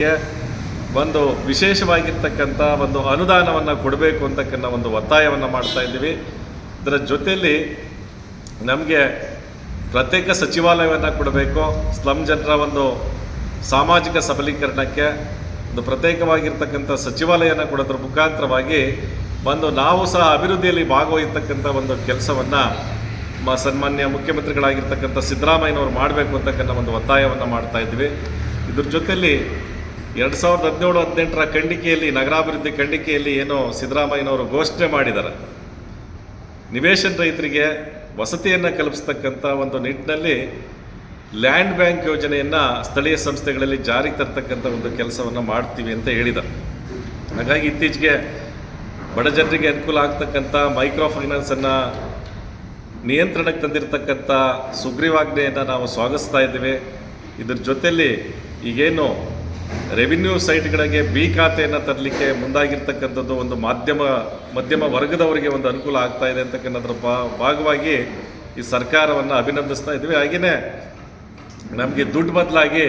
ಒಂದು ವಿಶೇಷವಾಗಿರ್ತಕ್ಕಂಥ ಒಂದು ಅನುದಾನವನ್ನು ಕೊಡಬೇಕು ಅಂತಕ್ಕಂಥ ಒಂದು ಒತ್ತಾಯವನ್ನು ಮಾಡ್ತಾ ಇದ್ದೀವಿ. ಇದರ ಜೊತೆಯಲ್ಲಿ ನಮಗೆ ಪ್ರತ್ಯೇಕ ಸಚಿವಾಲಯವನ್ನು ಕೊಡಬೇಕು. ಸ್ಲಮ್ ಜನರ ಒಂದು ಸಾಮಾಜಿಕ ಸಬಲೀಕರಣಕ್ಕೆ ಒಂದು ಪ್ರತ್ಯೇಕವಾಗಿರ್ತಕ್ಕಂಥ ಸಚಿವಾಲಯನ ಕೊಡೋದ್ರ ಮುಖಾಂತರವಾಗಿ ಒಂದು ನಾವು ಸಹ ಅಭಿವೃದ್ಧಿಯಲ್ಲಿ ಭಾಗವಹಿಸ್ತಕ್ಕಂಥ ಒಂದು ಕೆಲಸವನ್ನು ನಮ್ಮ ಸನ್ಮಾನ್ಯ ಮುಖ್ಯಮಂತ್ರಿಗಳಾಗಿರ್ತಕ್ಕಂಥ ಸಿದ್ದರಾಮಯ್ಯನವರು ಮಾಡಬೇಕು ಅಂತಕ್ಕಂಥ ಒಂದು ಒತ್ತಾಯವನ್ನು ಮಾಡ್ತಾ ಇದ್ವಿ ಇದ್ರ ಜೊತೆಯಲ್ಲಿ ಎರಡು ಸಾವಿರದ ಹದಿನೇಳು, ಹದಿನೆಂಟರ ಖಂಡಿಕೆಯಲ್ಲಿ, ನಗರಾಭಿವೃದ್ಧಿ ಖಂಡಿಕೆಯಲ್ಲಿ ಏನೋ ಸಿದ್ದರಾಮಯ್ಯನವರು ಘೋಷಣೆ ಮಾಡಿದ್ದಾರೆ. ನಿವೇಶನ ರೈತರಿಗೆ ವಸತಿಯನ್ನು ಕಲ್ಪಿಸ್ತಕ್ಕಂಥ ಒಂದು ನಿಟ್ಟಿನಲ್ಲಿ ಲ್ಯಾಂಡ್ ಬ್ಯಾಂಕ್ ಯೋಜನೆಯನ್ನು ಸ್ಥಳೀಯ ಸಂಸ್ಥೆಗಳಲ್ಲಿ ಜಾರಿಗೆ ತರ್ತಕ್ಕಂಥ ಒಂದು ಕೆಲಸವನ್ನು ಮಾಡ್ತೀವಿ ಅಂತ ಹೇಳಿದ ಹಾಗಾಗಿ ಇತ್ತೀಚೆಗೆ ಬಡ ಜನರಿಗೆ ಅನುಕೂಲ ಆಗ್ತಕ್ಕಂಥ ಮೈಕ್ರೋ ಫೈನಾನ್ಸನ್ನು ನಿಯಂತ್ರಣಕ್ಕೆ ತಂದಿರತಕ್ಕಂಥ ಸುಗ್ರೀವಾಜ್ಞೆಯನ್ನು ನಾವು ಸ್ವಾಗತಿಸ್ತಾ ಇದ್ದೇವೆ. ಇದ್ರ ಜೊತೆಯಲ್ಲಿ ಈಗೇನು ರೆವಿನ್ಯೂ ಸೈಟ್ಗಳಿಗೆ ಬಿ ಖಾತೆಯನ್ನು ತರಲಿಕ್ಕೆ ಮುಂದಾಗಿರ್ತಕ್ಕಂಥದ್ದು ಒಂದು ಮಾಧ್ಯಮ, ಮಧ್ಯಮ ವರ್ಗದವರಿಗೆ ಒಂದು ಅನುಕೂಲ ಆಗ್ತಾ ಇದೆ ಅಂತಕ್ಕಂಥದ್ರ ಭಾಗವಾಗಿ ಈ ಸರ್ಕಾರವನ್ನು ಅಭಿನಂದಿಸ್ತಾ ಇದ್ವಿ. ಹಾಗೆಯೇ ನಮಗೆ ದುಡ್ಡು ಬದಲಾಗಿ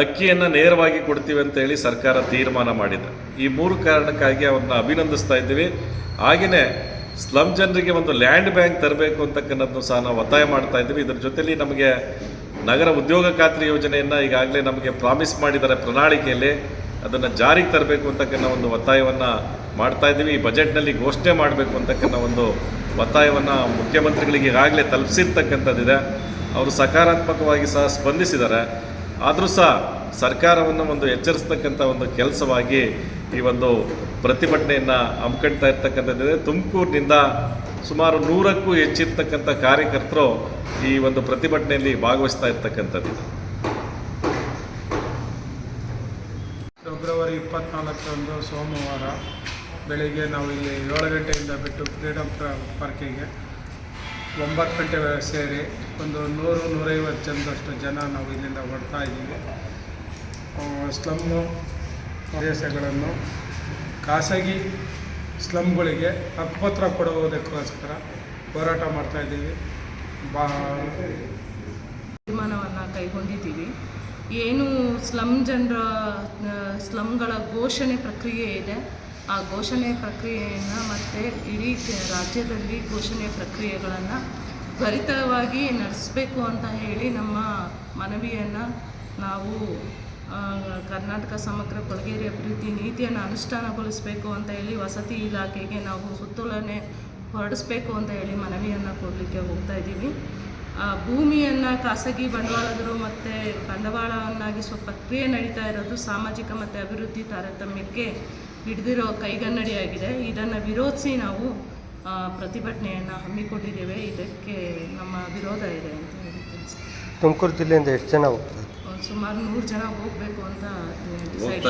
ಅಕ್ಕಿಯನ್ನು ನೇರವಾಗಿ ಕೊಡ್ತೀವಿ ಅಂತ ಹೇಳಿ ಸರ್ಕಾರ ತೀರ್ಮಾನ ಮಾಡಿದೆ. ಈ ಮೂರು ಕಾರಣಕ್ಕಾಗಿ ಅವ್ರನ್ನ ಅಭಿನಂದಿಸ್ತಾ ಇದ್ದೀವಿ. ಹಾಗೆಯೇ ಸ್ಲಮ್ ಜನರಿಗೆ ಒಂದು ಲ್ಯಾಂಡ್ ಬ್ಯಾಂಕ್ ತರಬೇಕು ಅಂತಕ್ಕಂಥದ್ದು ಸಹ ನಾವು ಒತ್ತಾಯ ಮಾಡ್ತಾ ಇದ್ದೀವಿ. ಇದ್ರ ಜೊತೆಲಿ ನಮಗೆ ನಗರ ಉದ್ಯೋಗ ಖಾತ್ರಿ ಯೋಜನೆಯನ್ನು ಈಗಾಗಲೇ ನಮಗೆ ಪ್ರಾಮಿಸ್ ಮಾಡಿದ್ದಾರೆ ಪ್ರಣಾಳಿಕೆಯಲ್ಲಿ. ಅದನ್ನು ಜಾರಿಗೆ ತರಬೇಕು ಅಂತಕ್ಕಂಥ ಒಂದು ಒತ್ತಾಯವನ್ನು ಮಾಡ್ತಾ ಇದ್ದೀವಿ. ಈ ಬಜೆಟ್ನಲ್ಲಿ ಘೋಷಣೆ ಮಾಡಬೇಕು ಅಂತಕ್ಕಂಥ ಒಂದು ಒತ್ತಾಯವನ್ನು ಮುಖ್ಯಮಂತ್ರಿಗಳಿಗೆ ಈಗಾಗಲೇ ತಲುಪಿಸಿರ್ತಕ್ಕಂಥದ್ದಿದೆ. ಅವರು ಸಕಾರಾತ್ಮಕವಾಗಿ ಸಹ ಸ್ಪಂದಿಸಿದ್ದಾರೆ. ಆದರೂ ಸಹ ಸರ್ಕಾರವನ್ನು ಒಂದು ಎಚ್ಚರಿಸ್ತಕ್ಕಂಥ ಒಂದು ಕೆಲಸವಾಗಿ ಈ ಒಂದು ಪ್ರತಿಭಟನೆಯನ್ನು ಹಮ್ಮಿಕೊಳ್ತಾ ಇರ್ತಕ್ಕಂಥದ್ದಿದೆ. ತುಮಕೂರಿನಿಂದ ಸುಮಾರು ನೂರಕ್ಕೂ ಹೆಚ್ಚಿರ್ತಕ್ಕಂಥ ಕಾರ್ಯಕರ್ತರು ಈ ಒಂದು ಪ್ರತಿಭಟನೆಯಲ್ಲಿ ಭಾಗವಹಿಸ್ತಾ ಇರ್ತಕ್ಕಂಥದ್ದು. ಫೆಬ್ರವರಿ ಇಪ್ಪತ್ನಾಲ್ಕರಂದು ಸೋಮವಾರ ಬೆಳಿಗ್ಗೆ ನಾವು ಇಲ್ಲಿ ಏಳು ಗಂಟೆಯಿಂದ ಬಿಟ್ಟು ಫ್ರೀಡಮ್ ಪಾರ್ಕಿಗೆ ಒಂಬತ್ತು ಗಂಟೆ ಸೇರಿ ಒಂದು ನೂರು, ನೂರೈವತ್ತು ಜನದಷ್ಟು ಜನ ನಾವು ಇಲ್ಲಿಂದ ಹೊರಡ್ತಾ ಇದ್ದೀವಿ. ಸ್ಲಮ್ಮು ಪ್ರದೇಶಗಳನ್ನು ಖಾಸಗಿ ಸ್ಲಮ್ಗಳಿಗೆ ಹಕ್ಕುಪತ್ರ ಕೊಡುವುದಕ್ಕೋಸ್ಕರ ಹೋರಾಟ ಮಾಡ್ತಾ ಇದ್ದೀವಿ. ಬಾ ತೀರ್ಮಾನವನ್ನು ಕೈಗೊಂಡಿದ್ದೀವಿ. ಏನು ಸ್ಲಮ್ ಜನರ ಸ್ಲಮ್ಗಳ ಘೋಷಣೆ ಪ್ರಕ್ರಿಯೆ ಇದೆ. ಆ ಘೋಷಣೆ ಪ್ರಕ್ರಿಯೆಯನ್ನು ಮತ್ತು ಇಡೀ ರಾಜ್ಯದಲ್ಲಿ ಘೋಷಣೆ ಪ್ರಕ್ರಿಯೆಗಳನ್ನು ತ್ವರಿತವಾಗಿ ನಡೆಸಬೇಕು ಅಂತ ಹೇಳಿ ನಮ್ಮ ಮನವಿಯನ್ನು ನಾವು ಕರ್ನಾಟಕ ಸಮಗ್ರ ಕೊಳಗೇರಿ ಅಭಿವೃದ್ಧಿ ನೀತಿಯನ್ನು ಅನುಷ್ಠಾನಗೊಳಿಸಬೇಕು ಅಂತ ಹೇಳಿ ವಸತಿ ಇಲಾಖೆಗೆ ನಾವು ಸುತ್ತೋಲನೆ ಹೊರಡಿಸ್ಬೇಕು ಅಂತ ಹೇಳಿ ಮನವಿಯನ್ನು ಕೊಡಲಿಕ್ಕೆ ಹೋಗ್ತಾ ಇದ್ದೀವಿ. ಭೂಮಿಯನ್ನು ಖಾಸಗಿ ಬಂಡವಾಳದರು ಮತ್ತು ಬಂಡವಾಳವನ್ನಾಗಿಸುವ ಪ್ರಕ್ರಿಯೆ ನಡೀತಾ ಇರೋದು ಸಾಮಾಜಿಕ ಮತ್ತು ಅಭಿವೃದ್ಧಿ ತಾರತಮ್ಯಕ್ಕೆ ಹಿಡಿದಿರೋ ಕೈಗನ್ನಡಿಯಾಗಿದೆ. ಇದನ್ನು ವಿರೋಧಿಸಿ ನಾವು ಪ್ರತಿಭಟನೆಯನ್ನು ಹಮ್ಮಿಕೊಂಡಿದ್ದೇವೆ. ಇದಕ್ಕೆ ನಮ್ಮ ವಿರೋಧ ಇದೆ ಅಂತ ಹೇಳಿ ತುಮಕೂರು ಜಿಲ್ಲೆಯಿಂದ ಎಷ್ಟು ಜನ ಹೋಗ್ತಾರೆ? ಸುಮಾರು ನೂರು ಜನ ಹೋಗಬೇಕು ಅಂತ ಡಿಸೈಡ್